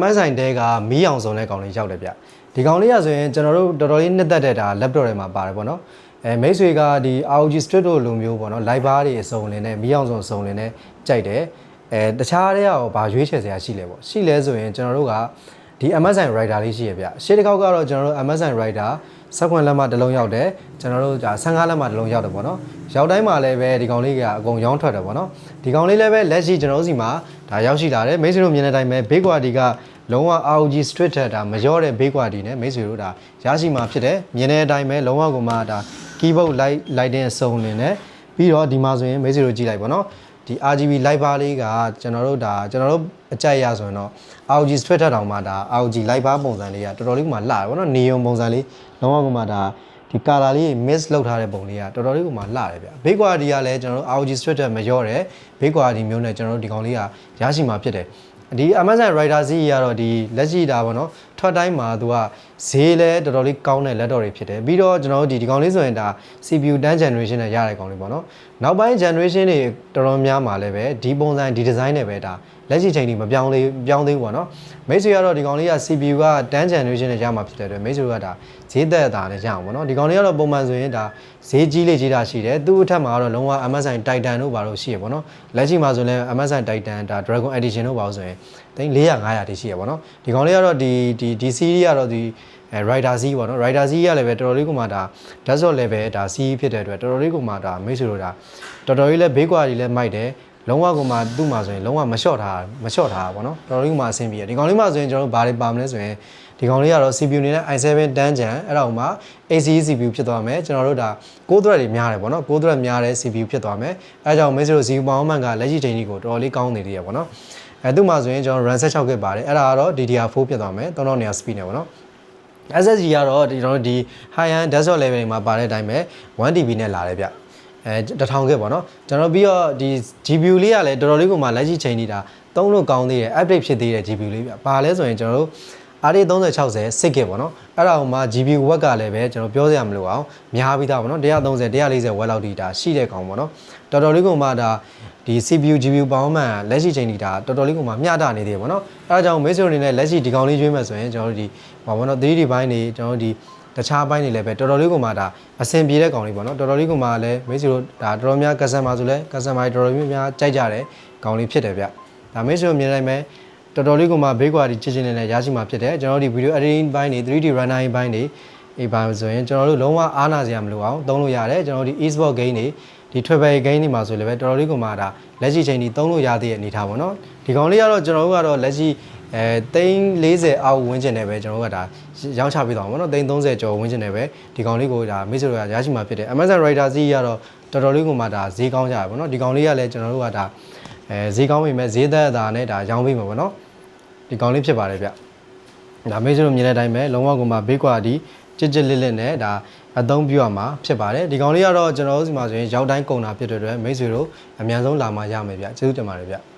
MSI တဲကမီးအောင်စုံတဲ့ကောင်လေးရောက်တယ်ဗျဒီကောင်လေးရဆိုရင်ကျွန်တော်တို့တော်တော်လေးနှစ်သက်တဲ့ဒါ laptop တွေမှာပါတယ်ပေါ့နော်အဲမိတ်ဆွေကဒီ ROG Street တို့လိုမျိုးပေါ့နော် live bar တွေအစုံလင်းနဲ့မီးအောင်စုံစုံလင်းနဲ့ကြိုက်တယ်အဲတခြားတွေကရောဘာရွေးချယ်စရာရှိလဲပေါ့ရှိလဲဆိုရင်ကျွန်တော်တို့ကဒီ MSI Rider လေးရှိရဗျရှေ့တစ်ခေါက်ကတော့ကျွန်တော်တို့ MSI Rider စက်ခွန်လက်မတစ်လုံးရောက်တယ်ကျွန်တော်တို့ဒါ15လက်မတစ်လုံးရောက်တယ်ပေါ့နော်ရောက်တိုင်းမှာလည်းပဲဒီကောင်လေးကအကုန်ရောင်းထွက်တယ်ပေါ့နော်ဒီကောင်လေးလည်းပဲလက်ရှိကျွန်တော်တို့စီမှာဒါရောက်ရှိလာတယ်မိတ်ဆွေတို့မြင်တဲ့အတိုင်းပဲဘေးကွာဒီကလုံးဝ ROG Street ထက်ဒါမရောတဲ့ဘေးကွာဒီနဲ့မိတ်ဆွေတို့ဒါရရှိမှာဖြစ်တယ်မြင်တဲ့အတိုင်းပဲလုံးဝကိုမှဒါ keyboard light lighting စုံလင်တယ်ပြီးတော့ဒီမှာဆိုရင်မိတ်ဆွေတို့ကြည့်လိုက်ပေါ့နော် ဒီ RGB light bar လေးကကျွန်တော်တို့ဒါကျွန်တော်တို့အကြိုက်ရဆိုရင်တော့ ROG Street ထက်တောင်မှဒါ ROG light bar ပုံစံလေးကတော်တော်လေးကမှလှတယ်ပေါ့နော် neon ပုံစံလေးလုံးဝကမှဒါဒီ color လေး mix လောက်ထားတဲ့ပုံလေးကတော်တော်လေးကမှလှတယ်ဗျဘေး quality ကလည်းကျွန်တော်တို့ ROG Street ထက်မလျော့တယ်ဘေး quality မျိုးနဲ့ကျွန်တော်တို့ဒီကောင်လေးကရရှိမှာဖြစ်တယ် ဒီ Amazon Rider Z ကတော့ဒီလက်ရှိတာပေါ့နော်ထွက်တိုင်းမှာသူကဈေးလဲတော်တော်လေးကောင်းတဲ့ laptop တွေဖြစ်တယ်ပြီးတော့ကျွန်တော်တို့ဒီဒီကောင်လေးဆိုရင်ဒါ CPU 10 generation နဲ့ရတဲ့ကောင်လေးပေါ့နော်နောက်ပိုင်း generation တွေတော်တော်များမှာလည်းပဲဒီပုံစံဒီ design နဲ့ပဲဒါလက်ရှိချိန်ထိမပြောင်းသေးပြောင်းသေးဘူးပေါ့နော်မိတ်ဆွေကတော့ဒီကောင်လေးက CPU က10 generation နဲ့ရမှာဖြစ်တဲ့အတွက်မိတ်ဆွေကဒါဈေးသက်တာနဲ့ရအောင်ပေါ့နော်ဒီကောင်လေးကတော့ပုံမှန်ဆိုရင်ဒါဈေးကြီးလေးကြီးတာရှိတယ်သူ့အထက်မှာကတော့လုံးဝ MSI Titan တို့ဘာလို့ရှိရပေါ့နော်လက်ရှိမှာဆိုရင် MSI Titan ဒါ Dragon Edition တို့ဘာလို့ဆိုရင်သိန်း400 500တိရှိရပေါ့နော်ဒီကောင်လေးကတော့ဒီဒီဒီ series ကတော့ဒီအဲ Rider Z ပေါ့နော် Rider Z ကလည်းပဲတော်တော်လေးကိုမှဒါ desktop level ဒါ C ဖြစ်တဲ့အတွက်တော်တော်လေးကိုမှဒါမိတ်ဆွေတို့ဒါတော်တော်လေးလည်းဘေးကွာကြီးလည်းမိုက်တယ်လုံးဝကိုမှသူ့မှာဆိုရင်လုံးဝမလျှော့ထားမလျှော့ထားပါတော့တော်တော်လေးကိုမှအဆင်ပြေတယ်ဒီကောင်လေးမှာဆိုရင်ကျွန်တော်တို့ဘာတွေပါမလဲဆိုရင်ဒီကောင်လေးကတော့ CPU နေတဲ့ i7 တန်းကြံအဲ့ဒါဥမှာ ACE CPU ဖြစ်သွားမယ်ကျွန်တော်တို့ဒါ6 thread တွေများတယ်ပေါ့နော်6 thread များတဲ့ CPU ဖြစ်သွားမယ်အဲဒါကြောင့်မိတ်ဆွေတို့ CPU power bank ကလက်ရှိချိန်ကြီးကိုတော်တော်လေးကောင်းနေသေးရပေါ့နော် အဲသူ့မှာဆိုရင်ကျွန်တော် RAM 16 GB ပါတယ်အဲ့ဒါကတော့ DDR4 ဖြစ်သွားမယ်3900 speed နဲ့ပေါ့နော် SSD ကတော့ဒီကျွန်တော်တို့ဒီ high end desktop level တွေမှာပါတဲ့အတိုင်းပဲ 1TB နဲ့လာတယ်ဗျအဲတစ်ထောင်ခဲ့ပေါ့နော်ကျွန်တော်ပြီးတော့ဒီ GPU လေးကလည်းတော်တော်လေးကိုမှလက်ရှိချိန်နေတာသုံးလို့ကောင်းသေးတယ် update ဖြစ်သေးတယ် GPU လေးဗျဘာလဲဆိုရင်ကျွန်တော်တို့ RD 3060 6GB ပေါ့နော်အဲ့ဒါဟိုမှာ GPU ဝက်ကလည်းပဲကျွန်တော်ပြောစရာမလိုအောင်များပြီးသားပေါ့နော်130 140ဝက်လောက်ဒီဒါရှိတဲ့ကောင်ပေါ့နော်တော်တော်လေးကိုမှဒါဒီ CPU GPU ပေါင်းမှန်လက်ရှိချိန်ဒီဒါတော်တော်လေးကိုမှမျှတနေသေးတယ်ပေါ့နော်အဲဒါကြောင့်မိတ်ဆွေတွေနဲ့လက်ရှိဒီကောင်လေးကျွေးမယ်ဆိုရင်ကျွန်တော်တို့ဒီဟောပေါ့နော် 3D ဘိုင်းတွေကျွန်တော်တို့ဒီတခြားဘိုင်းတွေလည်းပဲတော်တော်လေးကိုမှဒါအဆင်ပြေတဲ့ကောင်လေးပေါ့နော်တော်တော်လေးကိုမှလည်းမိတ်ဆွေတို့ဒါတော်တော်များ customer ဆိုလဲ customer တွေတော်တော်များများကြိုက်ကြတယ်ကောင်လေးဖြစ်တယ်ဗျဒါမိတ်ဆွေတို့မြင်နိုင်မယ် တော်တော်လေးကိုမှဘေးကွာဒီချစ်ချင်းနဲ့လည်းရရှိမှာဖြစ်တယ်ကျွန်တော်တို့ဒီ video editing ဘိုင်းတွေ 3D runner ဘိုင်းတွေအေးပါဆိုရင်ကျွန်တော်တို့လုံးဝအားနာစရာမလိုအောင်သုံးလို့ရတယ်ကျွန်တော်တို့ဒီ e-sport game တွေဒီ travel game တွေမှာဆိုလည်းပဲတော်တော်လေးကိုမှဒါလက်ရှိချိန်ဒီသုံးလို့ရသေးတဲ့အနေထားပေါ့နော်ဒီကောင်လေးကတော့ကျွန်တော်တို့ကတော့လက်ရှိအဲသိန်း40အောက်ဝန်းကျင်နဲ့ပဲကျွန်တော်တို့ကဒါရောင်းချပေးသွားမှာပေါ့နော်သိန်း30ကျော်ဝန်းကျင်နဲ့ပဲဒီကောင်လေးကိုဒါမိတ်ဆွေတို့ကရရှိမှာဖြစ်တယ် Amazon Rider Z ကတော့ တော်တော်လေးကိုမှဒါဈေးကောင်းကြရပေါ့နော်ဒီကောင်လေးကလည်းကျွန်တော်တို့ကဒါအဲဈေးကောင်းပြီမဲ့ဈေးသက်တာနဲ့ဒါရောင်းပေးမှာပေါ့နော်ဒီကောင်လေးဖြစ်ပါတယ်ဗျဒါမိတ်ဆွေတို့မြင်တဲ့အတိုင်းပဲလုံးဝကိုမှဘေးကွာဒီကြစ်ကြစ်လစ်လစ်နဲ့ဒါအသုံးပြုရမှာဖြစ်ပါတယ်ဒီကောင်လေးကတော့ကျွန်တော်တို့စီမှာဆိုရင်ရောက်တိုင်းကုန်တာဖြစ်တဲ့အတွက်မိတ်ဆွေတို့အများဆုံးလာမှရမယ်ဗျကျေးဇူးတင်ပါတယ်ဗျ